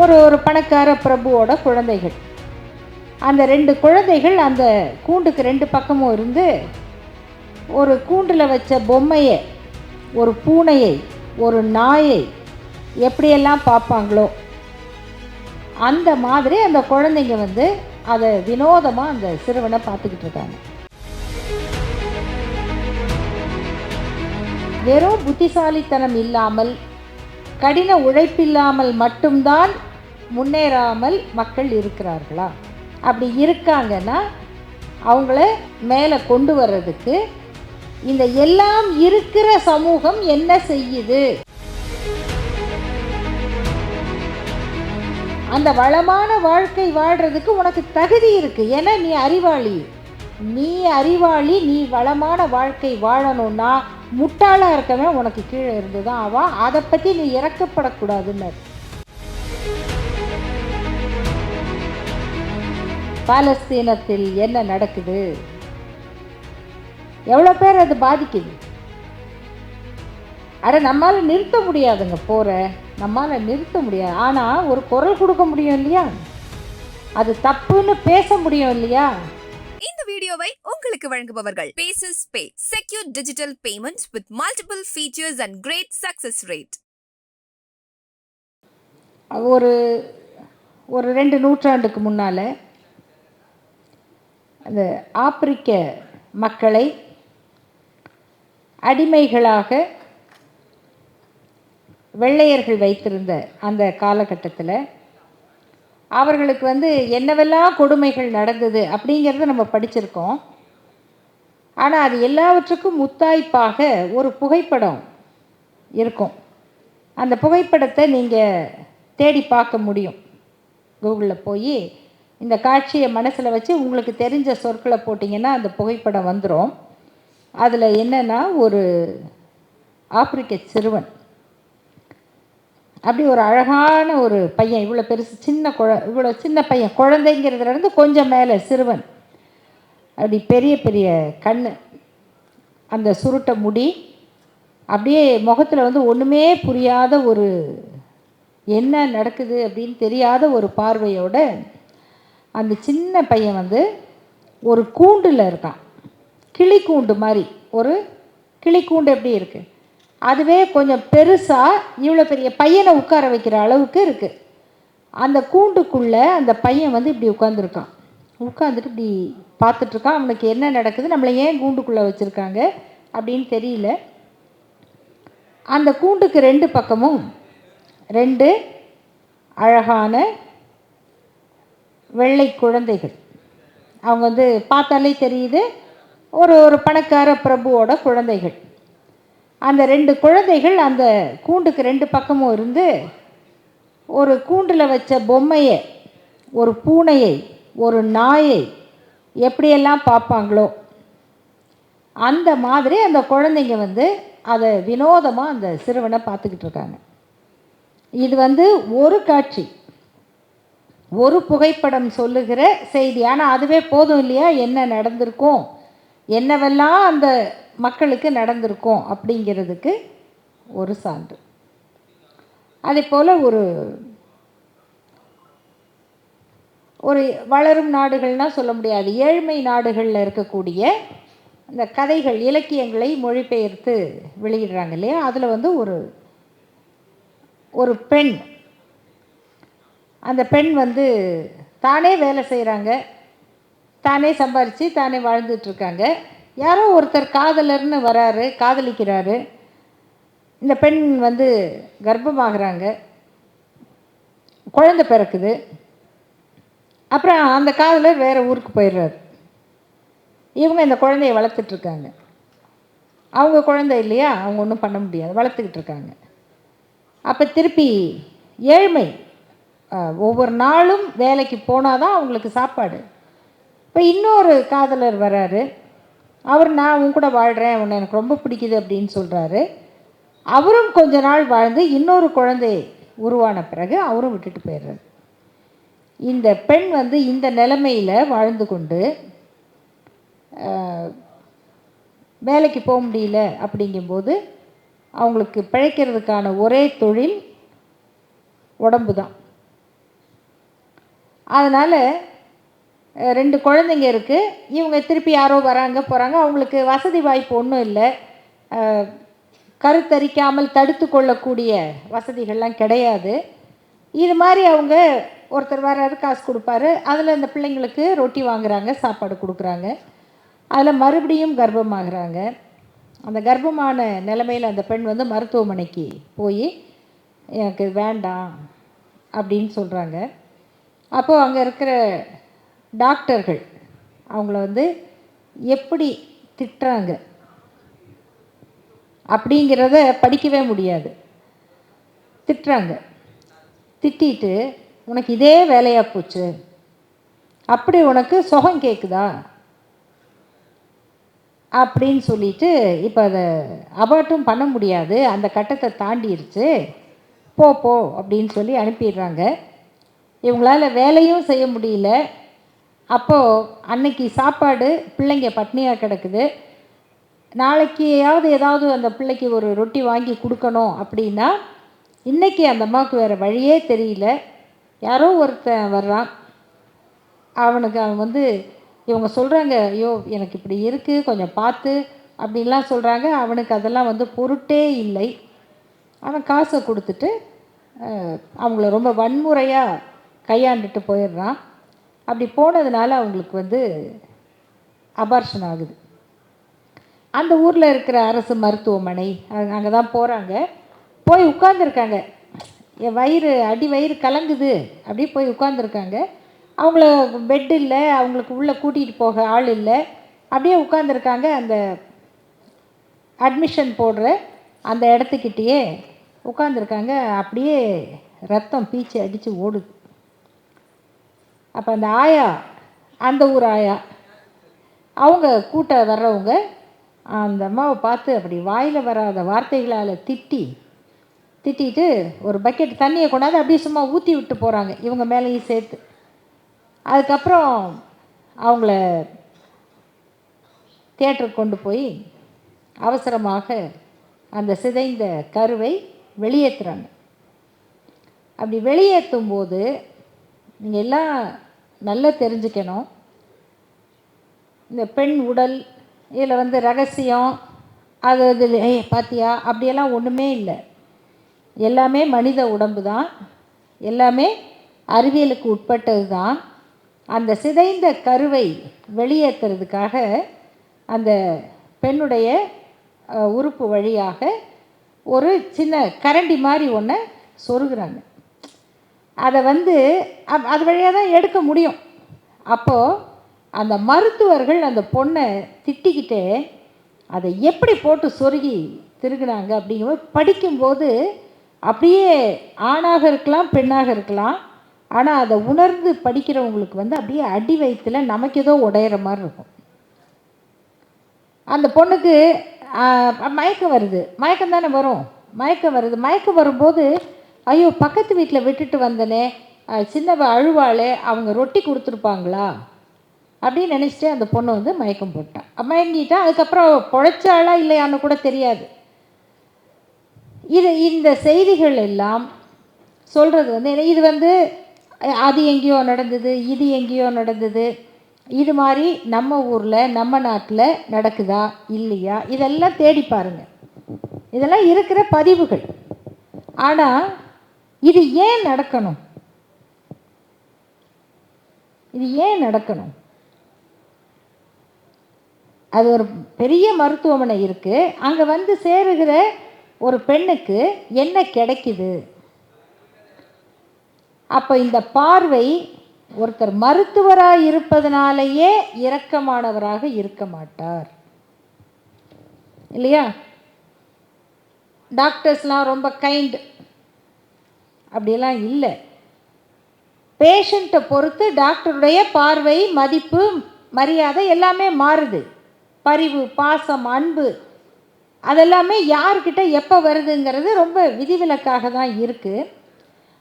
ஒரு ஒரு பணக்கார பிரபுவோட குழந்தைகள். அந்த ரெண்டு குழந்தைகள் அந்த கூண்டுக்கு ரெண்டு பக்கமும் இருந்து ஒரு கூண்டில் வச்ச பொம்மையை ஒரு பூனையை ஒரு நாயை எப்படியெல்லாம் பார்ப்பாங்களோ அந்த மாதிரி அந்த குழந்தைங்க வந்து அதை வினோதமாக அந்த சிறுவனை பார்த்துக்கிட்டு இருக்காங்க. வெறும் புத்திசாலித்தனம் இல்லாமல் கடின உழைப்பில்லாமல் மட்டும்தான் முன்னேறாமல் மக்கள் இருக்கிறார்களா? அப்படி இருக்காங்கன்னா அவங்கள மேலே கொண்டு வர்றதுக்கு இந்த எல்லாம் இருக்கிற சமூகம் என்ன செய்யுது? அந்த வளமான வாழ்க்கை வாழ்கிறதுக்கு உனக்கு தகுதி இருக்கு. ஏன்னா நீ அறிவாளி. நீ அறிவாளி நீ வளமான வாழ்க்கை வாழணும்னா முட்டாளாக இருக்கவன் உனக்கு கீழே இருந்து தான் ஆவா அதை பற்றி நீ இறக்கப்படக்கூடாதுன்னு பாலஸ்தீனத்தில் என்ன நடக்குது? எவ்வளோ பேர் அது பாதிக்குது? அட நம்மால் நிறுத்த முடியாதுங்க போகிற நம்மால் நிறுத்த முடியாது. ஆனால் ஒரு குரல் கொடுக்க முடியும் இல்லையா? அது தப்புன்னு பேச முடியும் இல்லையா? இந்த வீடியோவை உங்களுக்கு வழங்குபவர்கள் bases pay secure digital payments with multiple features and great success rate ஒரு ஒரு ரெண்டு நூற்றாண்டுக்கு முன்னால் அந்த ஆப்பிரிக்க மக்களை அடிமைகளாக வெள்ளையர்கள் வைத்திருந்த அந்த காலகட்டத்தில் அவர்களுக்கு வந்து என்னவெல்லாம் கொடுமைகள் நடந்தது அப்படிங்கிறத நம்ம படிச்சிருக்கோம். ஆனால் அது எல்லாவற்றுக்கும் முத்தாய்ப்பாக ஒரு புகைப்படம் இருக்கும். அந்த புகைப்படத்தை நீங்கள் தேடி பார்க்க முடியும். கூகுளில் போய் இந்த காட்சியை மனசில் வச்சு உங்களுக்கு தெரிஞ்ச சொற்களை போட்டிங்கன்னா அந்த புகைப்படம் வந்துடும் அதில் என்னென்னா ஒரு ஆப்பிரிக்க சிறுவன். அப்படி ஒரு அழகான ஒரு பையன் இவ்வளோ பெருசு சின்ன குழ இவ்வளோ சின்ன பையன் குழந்தைங்கிறதுலேருந்து கொஞ்சம் மேலே சிறுவன். அப்படி பெரிய பெரிய கண் அந்த சுருட்ட முடி. அப்படியே முகத்தில் வந்து ஒன்றுமே புரியாத ஒரு என்ன நடக்குது அப்படின்னு தெரியாத ஒரு பார்வையோட அந்த சின்ன பையன் வந்து ஒரு கூண்டில் இருக்கான். கிளி கூண்டு மாதிரி. ஒரு கிளி கூண்டு எப்படி இருக்குது அதுவே கொஞ்சம் பெருசாக இவ்வளோ பெரிய பையனை உட்கார வைக்கிற அளவுக்கு இருக்குது அந்த கூண்டுக்குள்ளே அந்த பையன் வந்து இப்படி உட்காந்துருக்கான் உட்காந்துட்டு இப்படி பார்த்துட்ருக்கான். அவனுக்கு என்ன நடக்குது? நம்மளை ஏன் கூண்டுக்குள்ளே வச்சுருக்காங்க அப்படின்னு தெரியல. அந்த கூண்டுக்கு ரெண்டு பக்கமும் ரெண்டு அழகான வெள்ளை குழந்தைகள். அவங்க வந்து பார்த்தாலே தெரியுது ஒரு ஒரு பணக்கார பிரபுவோட குழந்தைகள். அந்த ரெண்டு குழந்தைகள் அந்த கூண்டுக்கு ரெண்டு பக்கமும் இருந்து ஒரு கூண்டில் வச்ச பொம்மையை ஒரு பூனையை ஒரு நாயை எப்படியெல்லாம் பார்ப்பாங்களோ அந்த மாதிரி அந்த குழந்தைங்க வந்து அதை வினோதமாக அந்த சிறுவனை பார்த்துக்கிட்டு இருக்காங்க. இது வந்து ஒரு காட்சி. ஒரு புகைப்படம் சொல்லுகிற செய்தி. ஆனால் அதுவே போதும் இல்லையா? என்ன நடந்திருக்கும்? என்னவெல்லாம் அந்த மக்களுக்கு நடந்திருக்கும் அப்படிங்கிறதுக்கு ஒரு சான்று. அதே போல் ஒரு ஒரு வளரும் நாடுகள்னால் சொல்ல முடியாது. ஏழ்மை நாடுகளில் இருக்கக்கூடிய இந்த கதைகள் இலக்கியங்களை மொழிபெயர்த்து வெளியிடுறாங்க இல்லையா? அதில் வந்து ஒரு ஒரு பெண் அந்த பெண் வந்து தானே வேலை செய்கிறாங்க தானே சம்பாரித்து தானே வாழ்ந்துட்டுருக்காங்க யாரோ ஒருத்தர் காதலர்னு வராரு காதலிக்கிறாரு. இந்த பெண் வந்து கர்ப்பமாகறாங்க. குழந்தை பிறக்குது. அப்புறம் அந்த காதலர் வேறு ஊருக்கு போயிடுறாரு இவங்க இந்த குழந்தைய வளர்த்துட்ருக்காங்க. அவங்க குழந்தை இல்லையா? அவங்க ஒன்றும் பண்ண முடியாது. வளர்த்துக்கிட்டு இருக்காங்க அப்போ திருப்பி ஏழ்மை ஒவ்வொரு நாளும் வேலைக்கு போனால் தான் அவங்களுக்கு சாப்பாடு. இப்போ இன்னொரு காதலர் வராரு. அவர் நான் உன் கூட வாழ்கிறேன் உன்னை எனக்கு ரொம்ப பிடிக்குது அப்படின்னு சொல்கிறாரு அவரும் கொஞ்ச நாள் வாழ்ந்து இன்னொரு குழந்தை உருவான பிறகு அவரும் விட்டுட்டு போயிடுறாரு. இந்த பெண் வந்து இந்த நிலமையில் வாழ்ந்து கொண்டு வேலைக்கு போக முடியல அப்படிங்கும்போது அவங்களுக்கு பிழைக்கிறதுக்கான ஒரே தொழில் உடம்பு தான் அதனால் ரெண்டு குழந்தைங்க இருக்குது இவங்க திருப்பி யாரோ வராங்க போகிறாங்க அவங்களுக்கு வசதி வாய்ப்பு ஒன்றும் இல்லை. கருத்தரிக்காமல் தடுத்து கொள்ளக்கூடிய வசதிகள்லாம் கிடையாது. இது மாதிரி அவங்க ஒருத்தர் வர்றாரு காசு கொடுப்பாரு. அதில் இந்த பிள்ளைங்களுக்கு ரொட்டி வாங்குறாங்க சாப்பாடு கொடுக்குறாங்க. அதில் மறுபடியும் கர்ப்பமாகறாங்க. அந்த கர்ப்பமான நிலமையில் அந்த பெண் வந்து மருத்துவமனைக்கு போய் எனக்கு வேண்டாம் அப்படின்னு சொல்கிறாங்க அப்போது அங்கே இருக்கிற டாக்டர்கள் அவங்கள வந்து எப்படி திட்டுறாங்க அப்படிங்கிறத படிக்கவே முடியாது. திட்டுறாங்க. திட்டிட்டு உனக்கு இதே வேலையாக போச்சு. அப்படி உனக்கு சுகம் கேட்குதா அப்படின்னு சொல்லிட்டு இப்போ அதை அபார்ட்டும் பண்ண முடியாது. அந்த கட்டத்தை தாண்டிருச்சு. போ போ அப்படின்னு சொல்லி அனுப்பிடுறாங்க. இவங்களால வேலையும் செய்ய முடியல. அப்போது அன்னைக்கு சாப்பாடு பிள்ளைங்க பட்னியாக கிடக்குது. நாளைக்கியாவது ஏதாவது அந்த பிள்ளைக்கு ஒரு ரொட்டி வாங்கி கொடுக்கணும் அப்படின்னா இன்றைக்கி அந்த அம்மாவுக்கு வேறு வழியே தெரியல. யாரோ ஒருத்தன் வர்றான். அவனுக்கு அவன் வந்து இவங்க சொல்கிறாங்க ஐயோ எனக்கு இப்படி இருக்குது கொஞ்சம் பார்த்து அப்படின்லாம் சொல்கிறாங்க அவனுக்கு அதெல்லாம் வந்து பொருட்டே இல்லை. அவன் காசை கொடுத்துட்டு அவங்கள ரொம்ப வன்முறையாக கையாண்டுட்டு போயிடுறான். அப்படி போனதுனால அவங்களுக்கு வந்து அபார்ஷன் ஆகுது. அந்த ஊரில் இருக்கிற அரசு மருத்துவமனை அங்கே தான் போகிறாங்க போய் உட்காந்துருக்காங்க என் வயிறு அடி வயிறு கலங்குது. அப்படியே போய் உட்காந்துருக்காங்க அவங்கள பெட் இல்லை அவங்களுக்கு உள்ளே கூட்டிகிட்டு போக ஆள் இல்லை. அப்படியே உட்காந்துருக்காங்க அந்த அட்மிஷன் போடுற அந்த இடத்துக்கிட்டேயே உட்காந்துருக்காங்க அப்படியே ரத்தம் பீச்சு அடித்து ஓடுது. அப்போ அந்த ஆயா அந்த ஊர் ஆயா அவங்க கூட்ட வர்றவங்க அந்த அம்மாவை பார்த்து அப்படி வாயில் வராத வார்த்தைகளால் திட்டி திட்டிட்டு ஒரு பக்கெட் தண்ணியை கொண்டாந்து அப்படியே சும்மா ஊற்றி விட்டு போகிறாங்க இவங்க மேலேயும் சேர்த்து. அதுக்கப்புறம் அவங்கள தேட்டருக்கு கொண்டு போய் அவசரமாக அந்த சிதைந்த கருவை வெளியேற்றுறாங்க அப்படி வெளியேற்றும் போது நீங்கள் எல்லாம் நல்லா தெரிஞ்சுக்கணும். இந்த பெண் உடல் இதில் வந்து ரகசியம் அது இதில் ஏய் பாத்தியா? அப்படியெல்லாம் ஒன்றுமே இல்லை. எல்லாமே மனித உடம்பு தான். எல்லாமே அறிவியலுக்கு உட்பட்டது தான். அந்த சிதைந்த கருவை வெளியேற்றுறதுக்காக அந்த பெண்ணுடைய உறுப்பு வழியாக ஒரு சின்ன கரண்டி மாதிரி ஒன்றை சொருகிறாங்க. அதை வந்து அப்- அது வழியாக தான் எடுக்க முடியும். அப்போது அந்த மருத்துவர்கள் அந்த பொண்ணை திட்டிக்கிட்டே அதை எப்படி போட்டு சொருகி திருகுனாங்க அப்படிங்கும்போது படிக்கும்போது அப்படியே ஆணாக இருக்கலாம் பெண்ணாக இருக்கலாம். ஆனால் அதை உணர்ந்து படிக்கிறவங்களுக்கு வந்து அப்படியே அடி வயிற்றுல நமக்கு ஏதோ உடையிற மாதிரி இருக்கும். அந்த பொண்ணுக்கு மயக்கம் வருது. மயக்கம் தானே வரும். மயக்கம் வருது. மயக்கம் வரும்போது ஐயோ பக்கத்து வீட்டில் விட்டுட்டு வந்தனே சின்னவ அழுவாளே அவங்க ரொட்டி கொடுத்துருப்பாங்களா? அப்படின்னு நினச்சிட்டு அந்த பொண்ணு வந்து மயக்கம் போட்டான் மயங்கிட்டா அதுக்கப்புறம் பொழைச்சாளா இல்லையான்னு கூட தெரியாது. இது இந்த செய்திகள் எல்லாம் சொல்கிறது வந்து என்ன, இது வந்து அது எங்கேயோ நடந்தது இது எங்கேயோ நடந்தது இது மாதிரி நம்ம ஊரில் நம்ம நாட்டில் நடக்குதா இல்லையா இதெல்லாம் தேடி பாருங்கள் இதெல்லாம் இருக்கிற பதிவுகள். ஆனால் இது ஏன் நடக்கணும்? இது ஏன் நடக்கணும்? அது ஒரு பெரிய மருத்துவமனை இருக்குது அங்கே வந்து சேருகிற ஒரு பெண்ணுக்கு என்ன கிடைக்குது? அப்போ இந்த பார்வை ஒருத்தர் மருத்துவராக இருப்பதனாலேயே இரக்கமானவராக இருக்க மாட்டார். இல்லையா? டாக்டர்ஸ்லாம் ரொம்ப கைண்ட் அப்படியெல்லாம் இல்லை. பேஷண்ட்டை பொறுத்து டாக்டருடைய பார்வை மதிப்பு மரியாதை எல்லாமே மாறுது. பரிவு பாசம் அன்பு அதெல்லாமே யார்கிட்ட எப்போ வருதுங்கிறது ரொம்ப விதிவிலக்காக தான் இருக்குது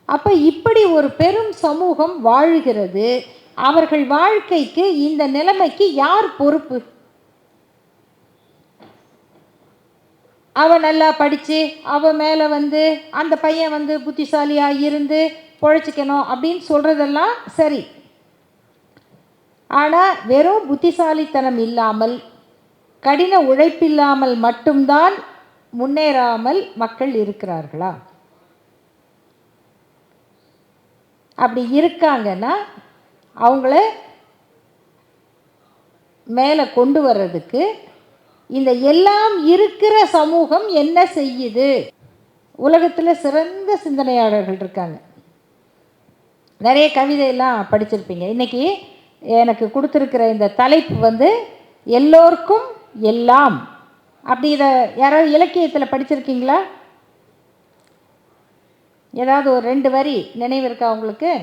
அப்போ இப்படி ஒரு பெரும் சமூகம் வாழுகிறது அவர்கள் வாழ்க்கைக்கு இந்த நிலைமைக்கு யார் பொறுப்பு? அவன் நல்லா படித்து அவன் மேலே வந்து அந்த பையன் வந்து புத்திசாலியாக இருந்து பொழைச்சிக்கணும் அப்படின்னு சொல்கிறதெல்லாம் சரி. ஆனால் வெறும் புத்திசாலித்தனம் இல்லாமல் கடின உழைப்பில்லாமல் மட்டும்தான் முன்னேறாமல் மக்கள் இருக்கிறார்களா? அப்படி இருக்காங்கன்னா அவங்கள மேலே கொண்டு வர்றதுக்கு இந்த எல்லாம் இருக்கிற சமூகம் என்ன செய்யுது? உலகத்தில் சிறந்த சிந்தனையாளர்கள் இருக்காங்க. நிறைய கவிதையெல்லாம் படிச்சிருப்பீங்க. இன்றைக்கி எனக்கு கொடுத்துருக்கிற இந்த தலைப்பு வந்து எல்லோருக்கும் எல்லாம். அப்படி இதை யாராவது இலக்கியத்தில் படிச்சிருக்கீங்களா? ஏதாவது ஒரு ரெண்டு வரி நினைவு இருக்கா உங்களுக்கு?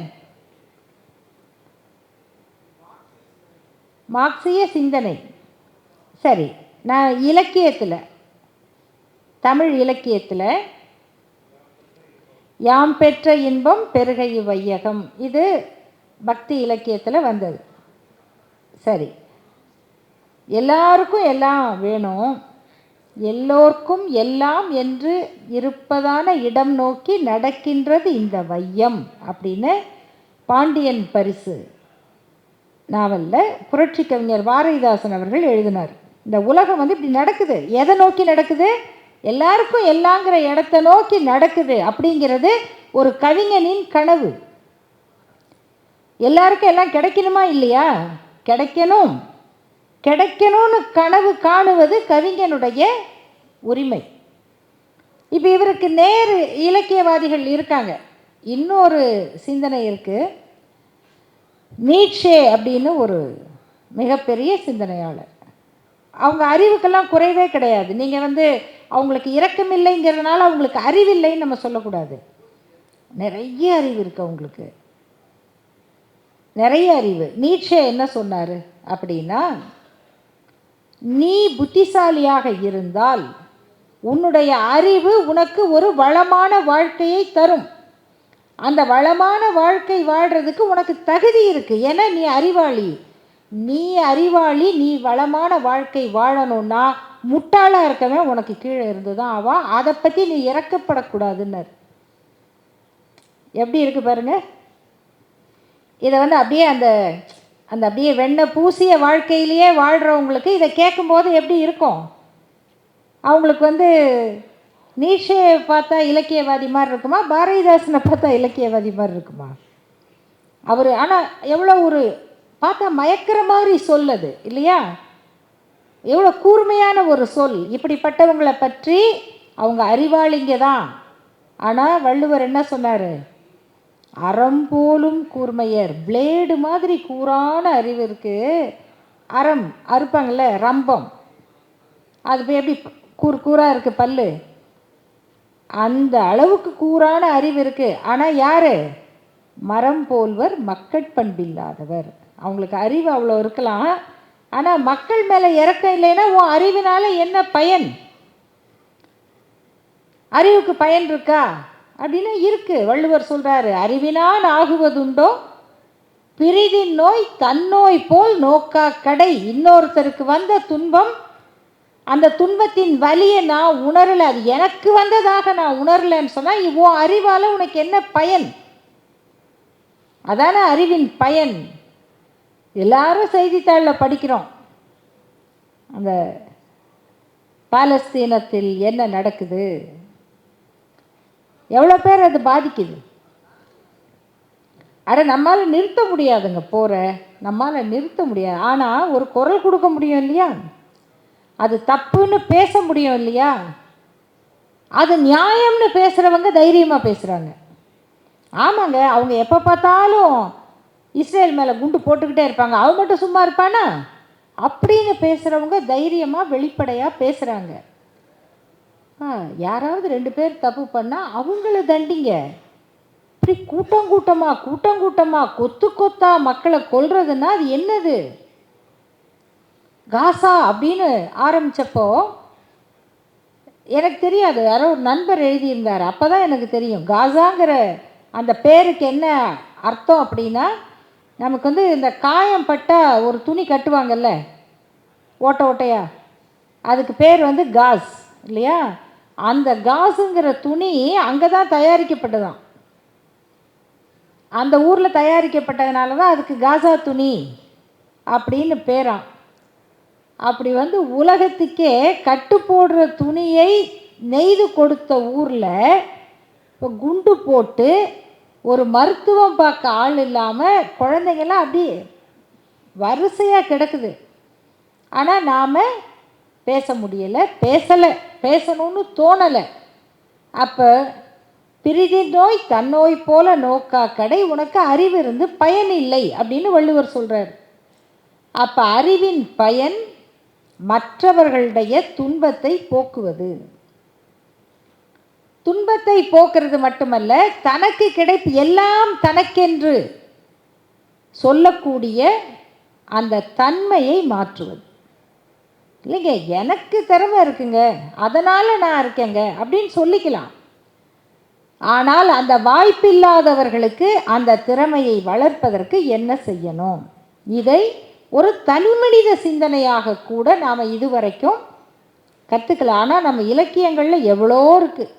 மார்க்சிய சிந்தனை. சரி. நான் இலக்கியத்தில் தமிழ் இலக்கியத்தில் யாம் பெற்ற இன்பம் பெருகை வையகம். இது பக்தி இலக்கியத்தில் வந்தது. சரி. எல்லாருக்கும் எல்லாம் வேணும். எல்லோர்க்கும் எல்லாம் என்று இருப்பதான இடம் நோக்கி நடக்கின்றது இந்த வையம் அப்படின்னு பாண்டியன் பரிசு நாவலில் புரட்சி கவிஞர் பாரதிதாசன் அவர்கள் எழுதினார். இந்த உலகம் வந்து இப்படி நடக்குது. எதை நோக்கி நடக்குது? எல்லாருக்கும் எல்லாங்கிற இடத்த நோக்கி நடக்குது அப்படிங்கிறது ஒரு கவிஞனின் கனவு. எல்லாருக்கும் எல்லாம் கிடைக்கணுமா? இல்லையா? கிடைக்கணும். கிடைக்கணும்னு கனவு காணுவது கவிஞனுடைய உரிமை. இப்போ இவருக்கு நேர் இலக்கியவாதிகள் இருக்காங்க. இன்னொரு சிந்தனை இருக்குது நீட்சே அப்படின்னு ஒரு மிகப்பெரிய சிந்தனையாளர். அவங்க அறிவுக்கெல்லாம் குறைவே கிடையாது. நீங்கள் வந்து அவங்களுக்கு இரக்கம் இல்லைங்கிறதுனால அவங்களுக்கு அறிவில்லைன்னு நம்ம சொல்லக்கூடாது. நிறைய அறிவு இருக்குது அவங்களுக்கு. நிறைய அறிவு. நீட்சே என்ன சொன்னார் அப்படின்னா நீ புத்திசாலியாக இருந்தால் உன்னுடைய அறிவு உனக்கு ஒரு வளமான வாழ்க்கையை தரும். அந்த வளமான வாழ்க்கை வாழ்கிறதுக்கு உனக்கு தகுதி இருக்குது ஏன்னா நீ அறிவாளி. நீ அறிவாளி நீ வளமான வாழ்க்கை வாழணும்னா முட்டாளாக இருக்கவன் உனக்கு கீழே இருந்து தான் ஆவான். அதை பற்றி நீ இறக்கப்படக்கூடாதுன்னார். எப்படி இருக்கு பாருங்க. இதை வந்து அப்படியே அந்த அந்த அப்படியே வெண்ணை பூசிய வாழ்க்கையிலேயே வாழ்கிறவங்களுக்கு இதை கேட்கும்போது எப்படி இருக்கும்? அவங்களுக்கு வந்து நீஷே பார்த்தா இலக்கியவாதி மாதிரி இருக்குமா? பாரதிதாசனை பார்த்தா இலக்கியவாதி மாதிரி இருக்குமா? அவர் ஆனால் எவ்வளோ ஒரு பார்த்தா மயக்கிற மாதிரி சொல்லது இல்லையா? எவ்வளோ கூர்மையான ஒரு சொல். இப்படிப்பட்டவங்களை பற்றி அவங்க அறிவாளிங்க தான். ஆனால் வள்ளுவர் என்ன சொன்னார்? அறம் போலும் கூர்மையர். பிளேடு மாதிரி கூரான அறிவு இருக்குது அறம் அறுப்பாங்கள்ல ரம்பம். அது போய் எப்படி கூர் கூராக இருக்குது பல்லு? அந்த அளவுக்கு கூரான அறிவு இருக்குது ஆனால் யார்? மரம் போல்வர் மக்கட்பண்பில்லாதவர். அவங்களுக்கு அறிவு அவ்வளோ இருக்கலாம். ஆனால் மக்கள் மேலே இறக்கம் இல்லைன்னா உன் அறிவினால் என்ன பயன்? அறிவுக்கு பயன் இருக்கா? அப்படின்னு இருக்குது வள்ளுவர் சொல்கிறாரு அறிவினான் ஆகுவதுண்டோ? பிரிதின் நோய் தன்னோய் போல் நோக்கா கடை. இன்னொருத்தருக்கு வந்த துன்பம் அந்த துன்பத்தின் வலியை நான் உணரலை. அது எனக்கு வந்ததாக நான் உணரலைன்னு சொன்னால் உன் அறிவால் உனக்கு என்ன பயன்? அதான அறிவின் பயன். எல்லாரும் செய்தித்தாளில் படிக்கிறோம். அந்த பாலஸ்தீனத்தில் என்ன நடக்குது? எவ்வளோ பேர் அது பாதிக்குது? அட நம்மால் நிறுத்த முடியாதுங்க போகிற நம்மால் நிறுத்த முடியாது. ஆனால் ஒரு குரல் கொடுக்க முடியும் இல்லையா? அது தப்புன்னு பேச முடியும் இல்லையா? அது நியாயம்னு பேசுகிறவங்க தைரியமாக பேசுகிறாங்க ஆமாங்க அவங்க எப்போ பார்த்தாலும் இஸ்ரேல் மேலே குண்டு போட்டுக்கிட்டே இருப்பாங்க. அவன் மட்டும் சும்மா இருப்பானா? அப்படின்னு பேசுகிறவங்க தைரியமாக வெளிப்படையாக பேசுகிறாங்க ஆ யாராவது ரெண்டு பேர் தப்பு பண்ணால் அவங்கள தண்டிங்க. இப்படி கூட்டம் கூட்டமாக கூட்டம் கூட்டமாக கொத்து கொத்தா மக்களை கொல்றதுன்னா அது என்னது? காசா அப்படின்னு ஆரம்பித்தப்போ எனக்கு தெரியாது. யாரோ ஒரு நண்பர் எழுதியிருந்தார். அப்போ தான் எனக்கு தெரியும். காசாங்கிற அந்த பேருக்கு என்ன அர்த்தம் அப்படின்னா நமக்கு வந்து இந்த காயம் பட்டால் ஒரு துணி கட்டுவாங்கல்ல? ஓட்ட ஓட்டையா? அதுக்கு பேர் வந்து காஸ் இல்லையா? அந்த காசுங்கிற துணி அங்கே தான் தயாரிக்கப்பட்டதாம். அந்த ஊரில் தயாரிக்கப்பட்டதுனால தான் அதுக்கு காசா துணி அப்படின்னு பேராம். அப்படி வந்து உலகத்துக்கே கட்டு போடுற துணியை நெய்து கொடுத்த ஊரில் இப்போ குண்டு போட்டு ஒரு மருத்துவம் பார்க்க ஆள் இல்லாமல் குழந்தைங்கள்லாம் அப்படி வரிசையாக கிடக்குது. ஆனால் நாம் பேச முடியலை பேசலை பேசணும்னு தோணலை. அப்போ பிரிதி நோய் தன்னோய் போல நோக்கா கடை உனக்கு அறிவு இருந்து பயன் இல்லை அப்படின்னு வள்ளுவர் சொல்கிறார் அப்போ அறிவின் பயன் மற்றவர்களுடைய துன்பத்தை போக்குவது. துன்பத்தை போக்குறது மட்டுமல்ல தனக்கு கிடைப்பு எல்லாம் தனக்கென்று சொல்லக்கூடிய அந்த தன்மையை மாற்றுவது. இல்லைங்க எனக்கு திறமை இருக்குங்க அதனால் நான் இருக்கேங்க அப்படின்னு சொல்லிக்கலாம். ஆனால் அந்த வாய்ப்பில்லாதவர்களுக்கு அந்த திறமையை வளர்ப்பதற்கு என்ன செய்யணும்? இதை ஒரு தனிமனித சிந்தனையாக கூட நாம் இதுவரைக்கும் கற்றுக்கலாம் ஆனால் நம்ம இலக்கியங்களில் எவ்வளோ இருக்குது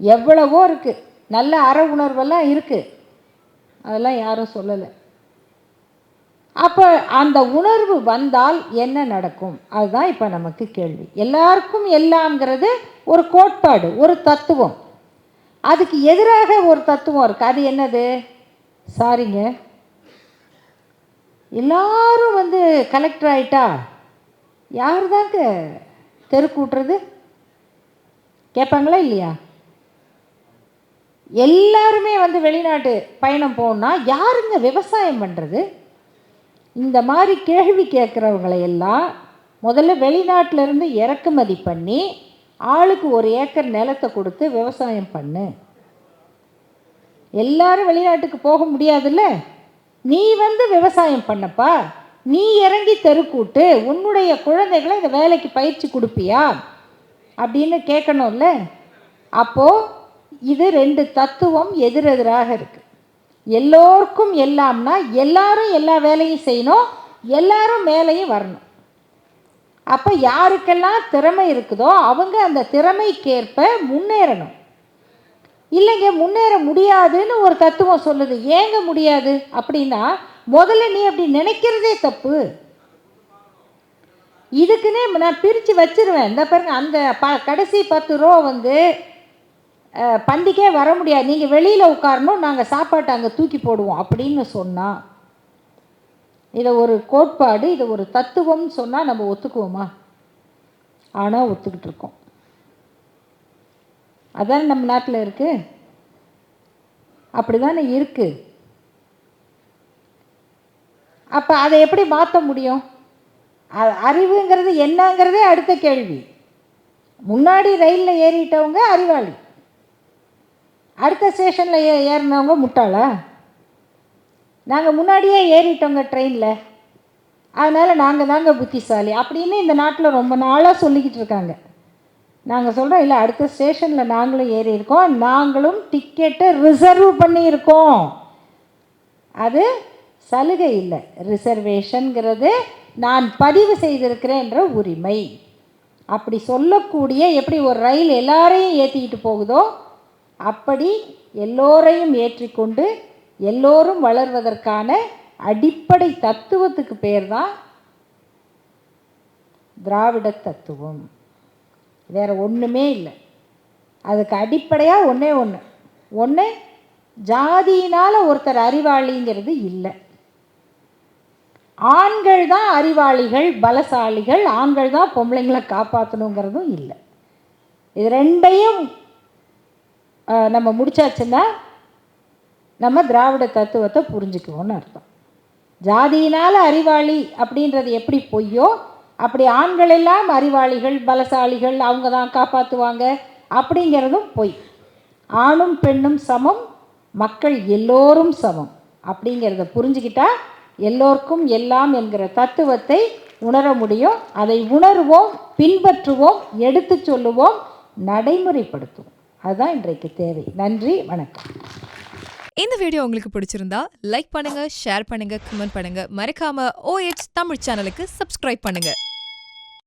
எவ்வளவோ இருக்குது நல்ல அற உணர்வெல்லாம் இருக்குது அதெல்லாம் யாரும் சொல்லலை. அப்போ அந்த உணர்வு வந்தால் என்ன நடக்கும்? அதுதான் இப்போ நமக்கு கேள்வி. எல்லாருக்கும் எல்லாம்ங்கிறது ஒரு கோட்பாடு ஒரு தத்துவம். அதுக்கு எதிராக ஒரு தத்துவம் இருக்குது அது என்னது? சாரிங்க. எல்லாரும் வந்து கலெக்டர் ஆயிட்டா? யார் தாங்க தெருக்கூட்டுறது? கேட்பாங்களா இல்லையா? எல்லாருமே வந்து வெளிநாட்டு பயணம் போகணுன்னா யாருங்க விவசாயம் பண்ணுறது இந்த மாதிரி கேள்வி கேட்குறவங்களை எல்லாம் முதல்ல வெளிநாட்டிலேருந்து இறக்குமதி பண்ணி ஆளுக்கு ஒரு ஏக்கர் நிலத்தை கொடுத்து விவசாயம் பண்ணு. எல்லாரும் வெளிநாட்டுக்கு போக முடியாதுல்ல? நீ வந்து விவசாயம் பண்ணப்பா. நீ இறங்கி தெருக்கூட்டு உன்னுடைய குழந்தைகளை இந்த வேலைக்கு பயிற்சி கொடுப்பியா? அப்படின்னு கேட்கணும்ல? அப்போது இது ரெண்டு தத்துவம் எதிரெதிராக இருக்குது எல்லோருக்கும் எல்லாம்னா எல்லாரும் எல்லா வேலையும் செய்யணும் எல்லாரும் மேலேயும் வரணும். அப்போ யாருக்கெல்லாம் திறமை இருக்குதோ அவங்க அந்த திறமைக்கேற்ப முன்னேறணும். இல்லைங்க முன்னேற முடியாதுன்னு ஒரு தத்துவம் சொல்லுது. ஏங்க முடியாது? அப்படின்னா முதல்ல நீ அப்படி நினைக்கிறதே தப்பு. இதுக்குன்னே நான் பிரித்து வச்சிருவேன். இந்த பாருங்க அந்த ப கடைசி பத்து ரூபா வந்து பந்திக்கே வர முடியாது. நீங்கள் வெளியில் உட்காரணும் நாங்கள் சாப்பாட்டை அங்கே தூக்கி போடுவோம் அப்படின்னு சொன்னால் இதை ஒரு கோட்பாடு இதை ஒரு தத்துவம்னு சொன்னால் நம்ம ஒத்துக்குவோமா? ஆனால் ஒத்துக்கிட்டு இருக்கோம். அதான் நம்ம நாட்டில் இருக்கு? அப்படி தானே இருக்குது அப்போ அதை எப்படி மாற்ற முடியும்? அ- அறிவுங்கிறது என்னங்கிறதே அடுத்த கேள்வி. முன்னாடி ரயிலில் ஏறிட்டவங்க அறிவாளி. அடுத்த ஸ்டேஷனில் ஏ ஏறினவங்க முட்டாளா? நாங்கள் முன்னாடியே ஏறிட்டோங்க ட்ரெயினில் அதனால் நாங்கள் தாங்க புத்திசாலி. அப்படின்னு இந்த நாட்டில் ரொம்ப நாளாக சொல்லிக்கிட்டு இருக்காங்க. நாங்கள் சொல்கிறோம் இல்லை அடுத்த ஸ்டேஷனில் நாங்களும் ஏறி இருக்கோம் நாங்களும் டிக்கெட்டை ரிசர்வ் பண்ணியிருக்கோம். அது சலுகை இல்லை. ரிசர்வேஷனுங்கிறது நான் பதிவு செய்திருக்கிறேன்ற உரிமை. அப்படி சொல்லக்கூடிய எப்படி ஒரு ரயில் எல்லாரையும் ஏற்றிக்கிட்டு போகுதோ அப்படி எல்லோரையும் ஏற்றிக்கொண்டு எல்லோரும் வளர்வதற்கான அடிப்படை தத்துவத்துக்கு பேர் தான் திராவிட தத்துவம். வேற ஒன்றுமே இல்லை. அதுக்கு அடிப்படையாக ஒன்றே ஒன்று ஒன்று ஜாதியினால் ஒருத்தர் அறிவாளிங்கிறது இல்லை. ஆண்கள் தான் அறிவாளிகள் பலசாலிகள் ஆண்கள் தான் பொம்பளைங்களை காப்பாற்றணுங்கிறதும் இல்லை. இது ரெண்டையும் நம்ம முடிச்சாச்சுன்னா நம்ம திராவிட தத்துவத்தை புரிஞ்சுக்குவோம்னு அர்த்தம். ஜாதியினால் அறிவாளி அப்படின்றது எப்படி பொய்யோ அப்படி ஆண்கள் எல்லாம் அறிவாளிகள் பலசாலிகள் அவங்க தான் காப்பாற்றுவாங்க அப்படிங்கிறதும் பொய். ஆணும் பெண்ணும் சமம் மக்கள் எல்லோரும் சமம் அப்படிங்கிறத புரிஞ்சுக்கிட்டா எல்லோருக்கும் எல்லாம் என்கிற தத்துவத்தை உணர முடியும். அதை உணர்வோம் பின்பற்றுவோம் எடுத்து சொல்லுவோம் நடைமுறைப்படுத்துவோம். அதுதான் இன்றைக்கு தேவை. நன்றி வணக்கம். இந்த வீடியோ உங்களுக்கு பிடிச்சிருந்தா லைக் பண்ணுங்க ஷேர் பண்ணுங்க கமெண்ட் பண்ணுங்க. மறக்காம ஓஎச் தமிழ் சேனலுக்கு சப்ஸ்கிரைப் பண்ணுங்க.